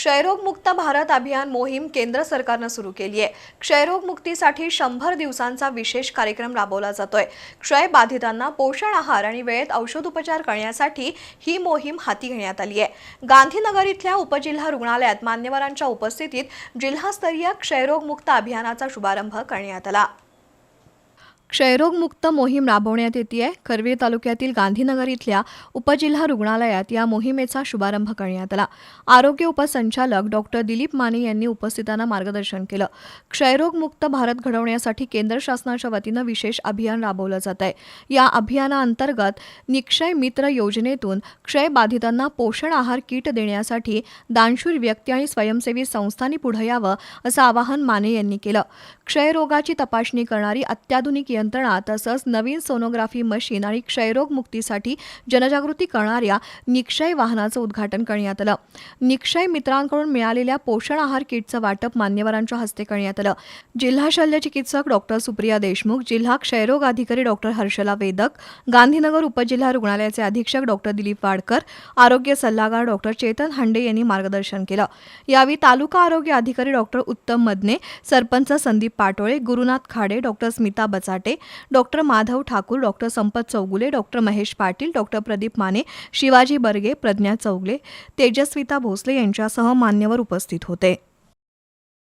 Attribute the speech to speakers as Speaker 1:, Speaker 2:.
Speaker 1: क्षयरोगमुक्त भारत अभियान मोहीम केंद्र सरकारनं सुरू केली आहे. क्षयरोग मुक्तीसाठी शंभर दिवसांचा विशेष कार्यक्रम राबवला जातोय. क्षय बाधितांना पोषण आहार आणि वेळेत औषधोपचार करण्यासाठी ही मोहीम हाती घेण्यात आली आहे. गांधीनगर इथल्या उपजिल्हा रुग्णालयात मान्यवरांच्या उपस्थितीत जिल्हास्तरीय क्षयरोगमुक्त अभियानाचा शुभारंभ करण्यात आला. क्षयरोगमुक्त मोहीम राबवण्यात येते आहे करवीर तालुक्यातील गांधीनगर इथल्या उपजिल्हा रुग्णालयात या मोहिमेचा शुभारंभ करण्यात आला. आरोग्य उपसंचालक डॉक्टर दिलीप माने यांनी उपस्थितांना मार्गदर्शन केलं. क्षयरोगमुक्त भारत घडवण्यासाठी केंद्र शासनाच्या वतीनं विशेष अभियान राबवलं जात आहे. या अभियानाअंतर्गत निक्षय मित्र योजनेतून क्षय बाधितांना पोषण आहार किट देण्यासाठी दानशूर व्यक्ती आणि स्वयंसेवी संस्थांनी पुढे यावं असं आवाहन माने यांनी केलं. क्षयरोगाची तपासणी करणारी अत्याधुनिक यंत्रणा तसंच नवीन सोनोग्राफी मशीन आणि क्षयरोग मुक्तीसाठी जनजागृती करणाऱ्या निक्षय वाहनाचं उद्घाटन करण्यात आलं. निक्षय मित्रांकडून मिळालेल्या पोषण आहार किटचं वाटप मान्यवरांच्या हस्ते करण्यात आलं. जिल्हा शल्य चिकित्सक डॉक्टर सुप्रिया देशमुख जिल्हा क्षयरोग अधिकारी डॉक्टर हर्षला वेदक गांधीनगर उपजिल्हा रुग्णालयाचे अधीक्षक डॉक्टर दिलीप वाडकर आरोग्य सल्लागार डॉक्टर चेतन हांडे यांनी मार्गदर्शन केलं. यावेळी तालुका आरोग्य अधिकारी doctor Uttam Madane sarpanch Sandeep Patole Gurunath Khade doctor Smita Bachate doctor Madhav Thakur doctor Sampat Chougule doctor Mahesh Patil doctor Pradeep Mane Shivaji Barge Pradnya Chougale Tejaswita Bhosale यांच्यासह मान्यवर उपस्थित होते.